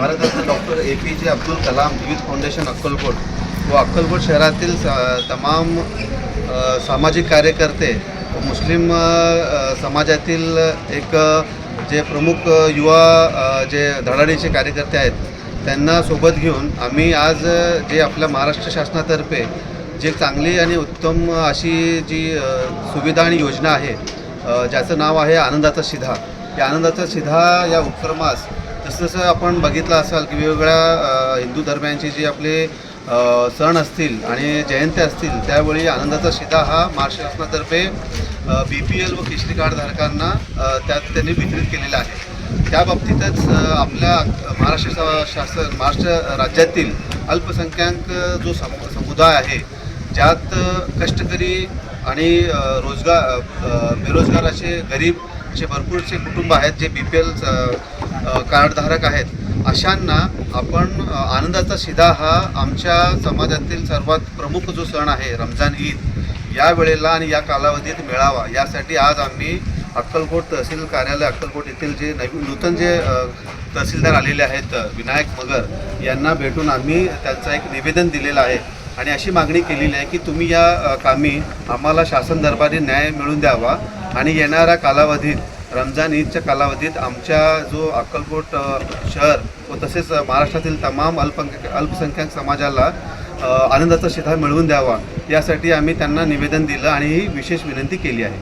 Bharat Ratna doctor A P J Abdul Kalam youth foundation Akkalkot व अक्कलकोट शहरातील स- तमाम सामाजिक कार्यकर्ते व मुस्लिम समाजातील एक जे प्रमुख युवा जे धडाडीचे कार्यकर्ते आहेत त्यांना सोबत घेऊन आम्ही आज जे आपल्या महाराष्ट्र शासनातर्फे जी चांगली आणि उत्तम अशी जी सुविधा आणि योजना आहे ज्याचं नाव आहे आनंदाचा शिधा. या आनंदाचा शिधा या उपक्रमास जसं जसं आपण बघितलं असाल की वेगवेगळ्या हिंदू धर्मियांचे जी आपले सण असतील आणि जयंत्या असतील त्यावेळी आनंदाचा शिधा हा महाराष्ट्र शासनातर्फे बी पी एल व केशरी कार्डधारकांना त्यात त्यांनी वितरित केलेला आहे. त्या बाबतीतच आपल्या महाराष्ट्र शासन महाराष्ट्र राज्यातील अल्पसंख्याक जो सम समुदाय आहे ज्यात कष्टकरी आणि रोजगार बेरोजगार असे गरीब असे भरपूरसे कुटुंब आहेत जे बी पी एल कार्डधारक आहेत. अशांना आपण आनंदाचा शिधा हा आमच्या समाजातील सर्वात प्रमुख जो सण आहे रमजान ईद या वेळेला आणि या कालावधीत मिळावा. यासाठी आज आम्ही अक्कलकोट तहसील कार्यालय अक्कलकोट येथील जे नवीन नूतन जे तहसीलदार आलेले आहेत विनायक मगर यांना भेटून आम्ही त्यांचं एक निवेदन दिलेलं आहे. आणि अशी मागणी केलेली आहे की तुम्ही या कामी आम्हाला शासन दरबारी न्याय मिळवून द्यावा आणि येणाऱ्या कालावधीत रमजान ईदच्या कालावधीत आमच्या जो अक्कलकोट शहर व तसेच महाराष्ट्रातील तमाम अल्पसंख्याक अल्पसंख्याक समाजाला आनंदाचा शिधा मिळवून द्यावा यासाठी आम्ही त्यांना निवेदन दिलं आणि ही विशेष विनंती केली आहे.